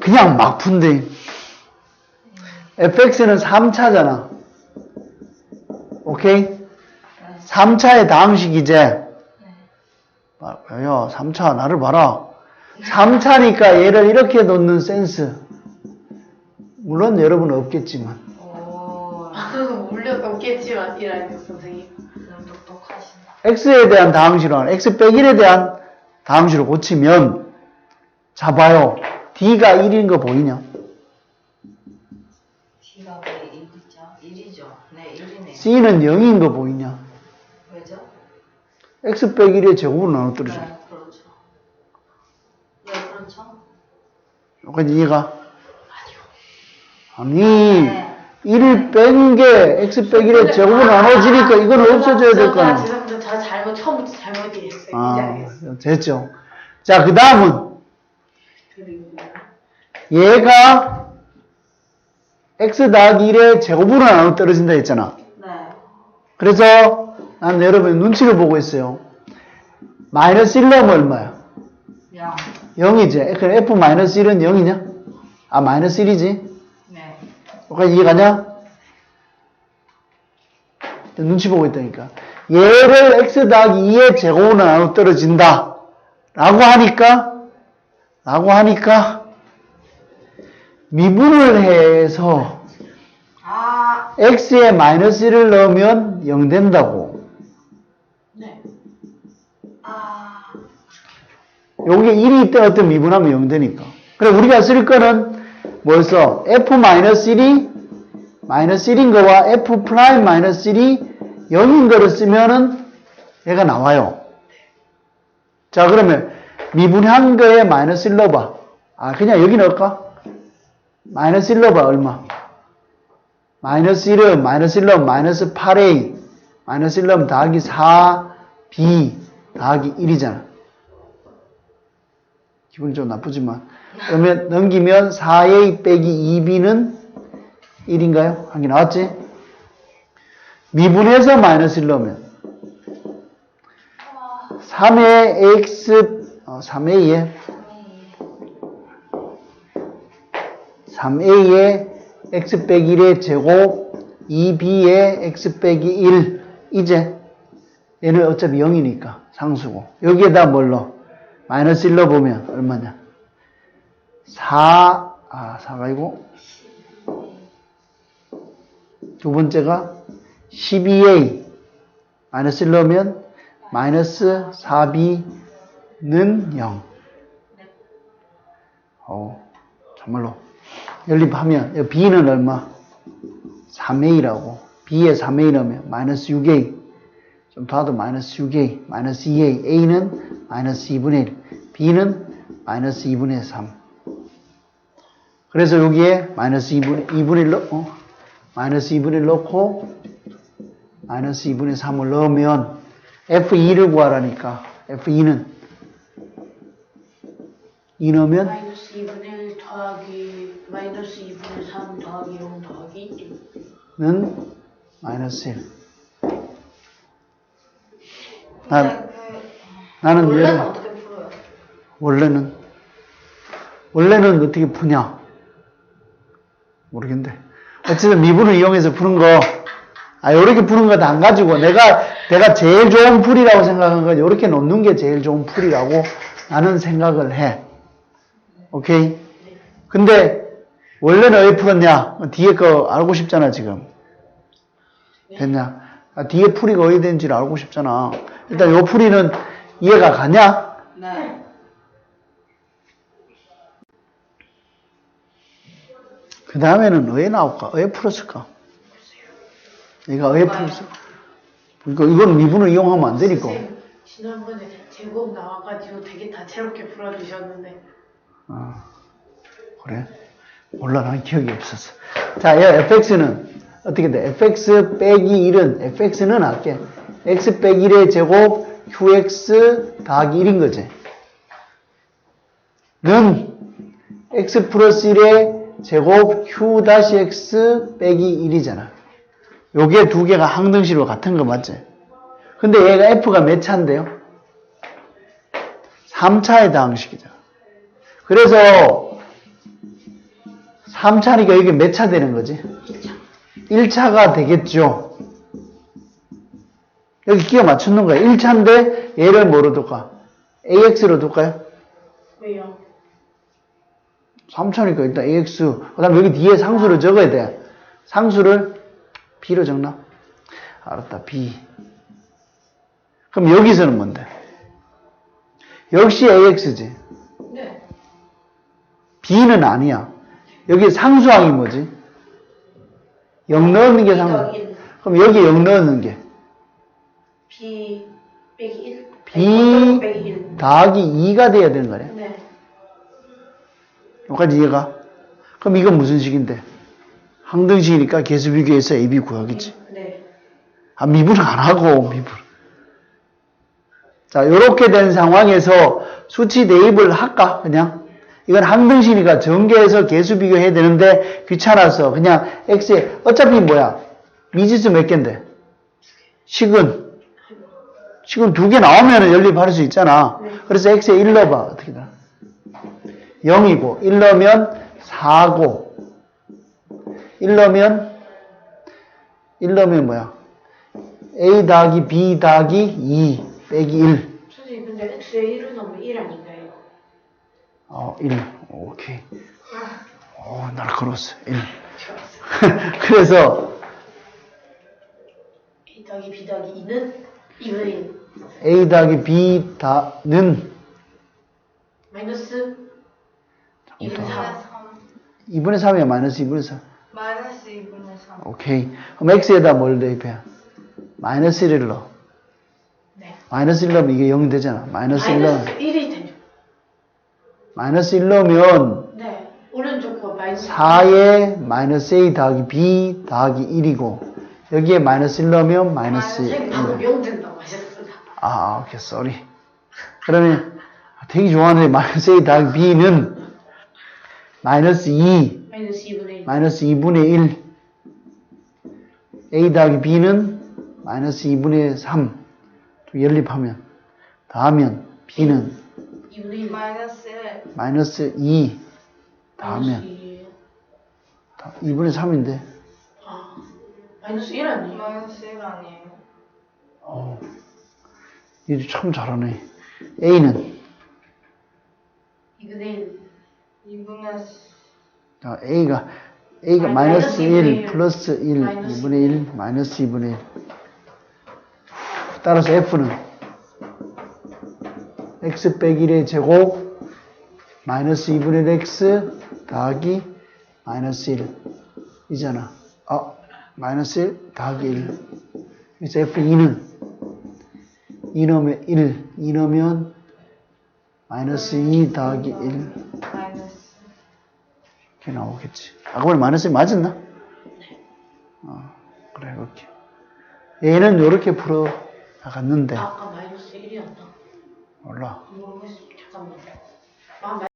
그냥 막 푼대. fx는 3차잖아. 오케이? 3차의 다음식 이제 야 3차 나를 봐라. 3차니까 얘를 이렇게 놓는 센스. 물론 여러분은 없겠지만 오, 저도 물론 없겠지만 이라니 선생님. x에 대한 다항식은 x 빼 1에 대한 다항식을 고치면 잡아요. D가 1인 거 보이냐? D가 왜 1이죠? 1이죠. 네, 1이네요. c는 0인 거 보이냐? 왜죠? x 빼 1의 제곱으로 나눠 떨어져. 네, 그렇죠. 네, 그렇죠. 여기까지 이해가? 아니, 네. 1을 뺀 게 x 빼 1의 제곱으로 나눠지니까 이건 없어져야 될 거 아, 아니야. 죄송합니다. 저 잘못 처음부터 잘못 이해했어요. 이제 아. 됐죠. 자, 그 다음은 얘가 x 더하기 1의 제곱으로 나눠 떨어진다 했잖아. 네. 그래서 난 여러분 눈치를 보고 있어요. 마이너스 1 넣으면 얼마야? 0. 0이지. 그럼 f 마이너스 1은 0이냐? 아, 마이너스 1이지. 네. 여기까지 이해가냐? 눈치 보고 있다니까. 얘를 x 더하기 2의 제곱으로 나눠 떨어진다. 라고 하니까, 라고 하니까, 미분을 해서 아, x에 마이너스 1을 넣으면 0 된다고. 네. 아, 여기에 1이 있다 어떤 미분하면 0 되니까. 그래, 우리가 쓸 거는 뭐였어? f 마이너스 1이 마이너스 1인 거와 f 프라임 마이너스 1이 0인 거를 쓰면은 얘가 나와요. 자, 그러면 미분한 거에 마이너스 1 넣어봐. 아, 그냥 여기 넣을까? 마이너스 1 넣어봐, 얼마? 마이너스 1은 마이너스 1 넣으면 마이너스 8a, 마이너스 1 넣으면 더하기 4b, 더하기 1이잖아. 기분이 좀 나쁘지만. 그러면 넘기면 4a 빼기 2b는 1인가요? 한 개 나왔지? 미분해서 마이너스 1 넣으면 3의 x, 어, 3a에 3a의 x 빼기 1의 제곱 2b의 x 빼기 1 이제 얘는 어차피 0이니까 상수고 여기에다 뭘 넣어? 마이너스 1 넣어보면 얼마냐? 4, 아, 4가 아니고 두 번째가 12a 마이너스 1 넣으면 마이너스 4b는 0 어, 정말로 연립하면 b는 얼마? 3a라고. B에 3a 넣으면 마이너스 6a 좀 더하도 마이너스 6a 마이너스 2a a는 마이너스 2분의 1 b는 마이너스 2분의 3 그래서 여기에 마이너스 2분의, 2분의 1 넣, 어? 마이너스 2분의 1 넣고 마이너스 2분의 3을 넣으면 f2를 구하라니까. F2는 2 넣으면 마이너스 2분의 1 더하기 마이너스 2분의 3 더하기 0 더하기 1. 는 마이너스 1. 난, 근데 그, 나는 원래는 얘를 어떻게 풀어요? 원래는 원래는 어떻게 푸냐 모르겠는데 어쨌든 미분을 이용해서 푸는 거 아, 요렇게 푸는 거다안 가지고 내가 내가 제일 좋은 풀이라고 생각한 건 요렇게 놓는 게 제일 좋은 풀이라고 나는 생각을 해. 오케이? 근데 원래는 왜 풀었냐? 뒤에 거 알고 싶잖아 지금. 됐냐? 아, 뒤에 풀이가 어디 되는지를 알고 싶잖아. 일단 요 풀이는 이해가 가냐? 네. 그 다음에는 왜 나올까? 왜 풀었을까? 얘가 왜 풀었을까? 그러니까 이건 미분을 이용하면 안 되니까. 지난번에 제곱 나와가지고 되게 다채롭게 풀어주셨는데 아, 그래? 난 기억이 없었어. 자, 얘 fx는 어떻게 돼? fx 빼기 1은, fx는 할게. x 빼기 1의 제곱 qx 더하기 1인 거지. 는 x 플러스 1의 제곱 q 다시 x 빼기 1이잖아. 요게 두 개가 항등식으로 같은 거 맞지? 근데 얘가 f가 몇 차인데요? 3차의 다항식이잖아. 그래서 3차니까 이게 몇차 되는 거지? 1차. 1차 가 되겠죠. 여기 끼워 맞추는 거야. 1차인데 얘를 뭐로 둘까? AX로 둘까요? 왜요? 3차니까 일단 AX. 그 다음에 여기 뒤에 상수를 적어야 돼. 상수를 B로 적나? 알았다. B. 그럼 여기서는 뭔데? 역시 AX지. 네. B는 아니야. 여기 상수항이 뭐지? 0 넣는 게 상수. 더하기 1. 그럼 여기 0 넣는 게 B 빼기 1. B 빼기 1. 더하기 2가 돼야 되는 거네. 네. 여기까지 이해가? 그럼 이건 무슨 식인데? 항등식이니까 개수 비교해서 AB 구하겠지. 네. 아, 미분을 안 하고, 미분. 자, 요렇게 된 상황에서 수치 대입을 할까? 그냥? 이건 항등식이니까 전개해서 개수 비교해야 되는데 귀찮아서 그냥 x에 어차피 뭐야? 미지수 몇 개인데? 식은 식은 두 개 나오면 연립할 수 있잖아. 네. 그래서 x에 1 넣어봐. 어떻게 되나? 0이고 1 넣으면 4고 1 넣으면 1 넣으면 뭐야? a 더하기 b 더하기 2 빼기 1 선생님 근데 X에 1을 넣으면 1 아닌가요? 어, 1. 오케이. 어, 날카로웠어. 1. 좋았어. 그래서 A 더하기 B 더하기 2는 2분의 1. A 더하기 B 다는 마이너스 2분의 3. 2분의 3이야. 마이너스 2분의 3. 마이너스 2분의 3. 오케이. 그럼 X에다 뭘 대입해? 마이너스 1을 넣어. 네. 마이너스 1 넣으면 이게 0 되잖아. 마이너스 1 마이너스 넣으면. 1이 되죠. 마이너스 1 넣으면 네. 오른쪽 거 마이너스 4에 마이너스 A 더하기 B 더하기 1이고 여기에 마이너스 1 넣으면 마이너스 1. 선생님 방금 0 된다고 하셨어요. 아, 아, 오케이, 쏘리. 그러면 되게 좋아하는데 마이너스 A 더하기 B는 마이너스 2, 마이너스 2분의 1. 마이너스 2분의 1. A 더하기 B는 마이너스 2분의 3. 또 연립하면, 더하면 B는 2분의 1. 마이너스 1. 마이너스 2. 더하면 2. 2분의 3인데. 아. 마이너스 1 아니에요? 마이너스 1 아니에요. 어, 얘도 참 잘하네. A는, 2분의 1. 2분의 자, A가, A가 마이너스 마이너스 1 2분의 1. 플러스 1, 마이너스 2분의 1, 마이너스 2분의 1. 따라서 F는 x 빼기 1의 제곱 마이너스 2분의 1 x 더하기 마이너스 1 이잖아. 아, 마이너스 1 더하기 1. 그래서 F2는 2 넣으면 1, 2 넣으면 마이너스 2 더하기 1 마이너스. 이렇게 나오겠지. 아까 보니 마이너스 1 맞았나? 어, 그래, 이렇게. 얘는 이렇게 풀어 나갔는데, 몰라.